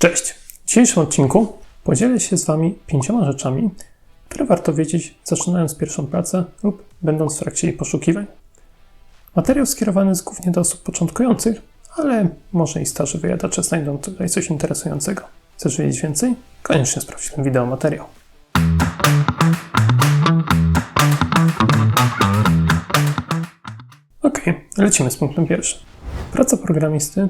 Cześć! W dzisiejszym odcinku podzielę się z Wami pięcioma rzeczami, które warto wiedzieć zaczynając pierwszą pracę lub będąc w trakcie jej poszukiwań. Materiał skierowany jest głównie do osób początkujących, ale może i starzy wyjadacze znajdą tutaj coś interesującego. Chcesz wiedzieć więcej? Koniecznie sprawdź ten wideo materiał. Ok, lecimy z punktem pierwszym. Praca programisty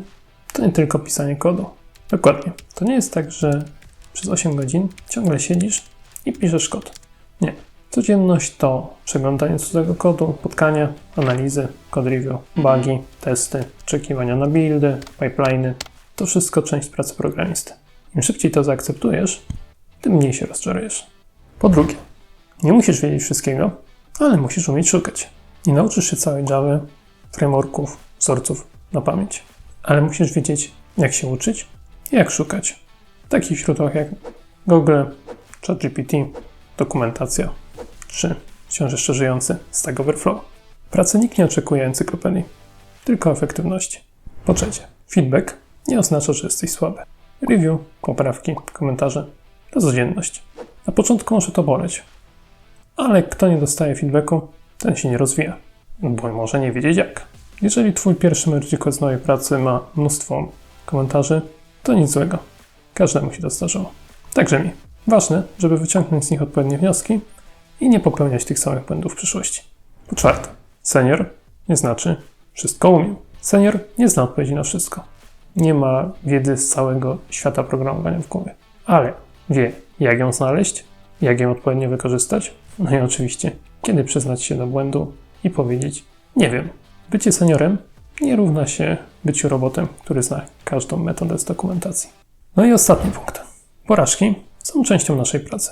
to nie tylko pisanie kodu. Dokładnie. To nie jest tak, że przez 8 godzin ciągle siedzisz i piszesz kod. Nie. Codzienność to przeglądanie cudzego kodu, spotkania, analizy, code review, bugi, testy, oczekiwania na buildy, pipeliny. To wszystko część pracy programisty. Im szybciej to zaakceptujesz, tym mniej się rozczarujesz. Po drugie, nie musisz wiedzieć wszystkiego, ale musisz umieć szukać. Nie nauczysz się całej Java, frameworków, wzorców na pamięć, ale musisz wiedzieć, jak się uczyć jak szukać. W takich źródłach jak Google, ChatGPT, dokumentacja czy wciąż jeszcze żyjący Stack Overflow. Pracy nikt nie oczekuje encyklopedii, tylko efektywności. Po trzecie, feedback nie oznacza, że jesteś słaby. Review, poprawki, komentarze to codzienność. Na początku może to boleć, ale kto nie dostaje feedbacku, ten się nie rozwija, bo może nie wiedzieć jak. Jeżeli twój pierwszy kod z nowej pracy ma mnóstwo komentarzy, to nic złego. Każdemu się to zdarzyło. Także mi. Ważne, żeby wyciągnąć z nich odpowiednie wnioski i nie popełniać tych samych błędów w przyszłości. Po czwarte, senior nie znaczy wszystko umiem. Senior nie zna odpowiedzi na wszystko. Nie ma wiedzy z całego świata programowania w głowie, ale wie, jak ją znaleźć, jak ją odpowiednio wykorzystać, no i oczywiście, kiedy przyznać się do błędu i powiedzieć: Nie wiem. Bycie seniorem nie równa się byciu robotem, który zna każdą metodę z dokumentacji. No i ostatni punkt. Porażki są częścią naszej pracy.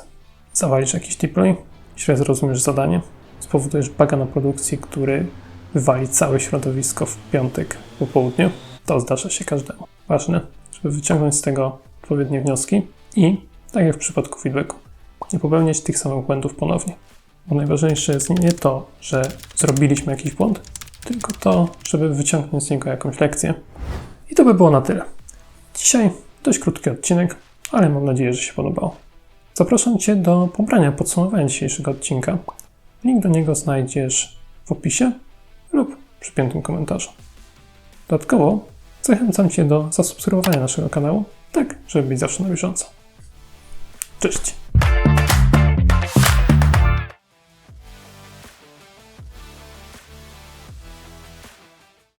Zawalisz jakiś deploy, źle zrozumiesz zadanie, spowodujesz baga na produkcji, który wywali całe środowisko w piątek po południu. To zdarza się każdemu. Ważne, żeby wyciągnąć z tego odpowiednie wnioski i, tak jak w przypadku feedbacku, nie popełniać tych samych błędów ponownie. Bo najważniejsze jest nie to, że zrobiliśmy jakiś błąd, tylko to, żeby wyciągnąć z niego jakąś lekcję. I to by było na tyle. Dzisiaj dość krótki odcinek, ale mam nadzieję, że się podobało. Zapraszam Cię do pobrania podsumowania dzisiejszego odcinka. Link do niego znajdziesz w opisie lub przy piętym komentarzu. Dodatkowo zachęcam Cię do zasubskrybowania naszego kanału, tak żeby być zawsze na bieżąco. Cześć!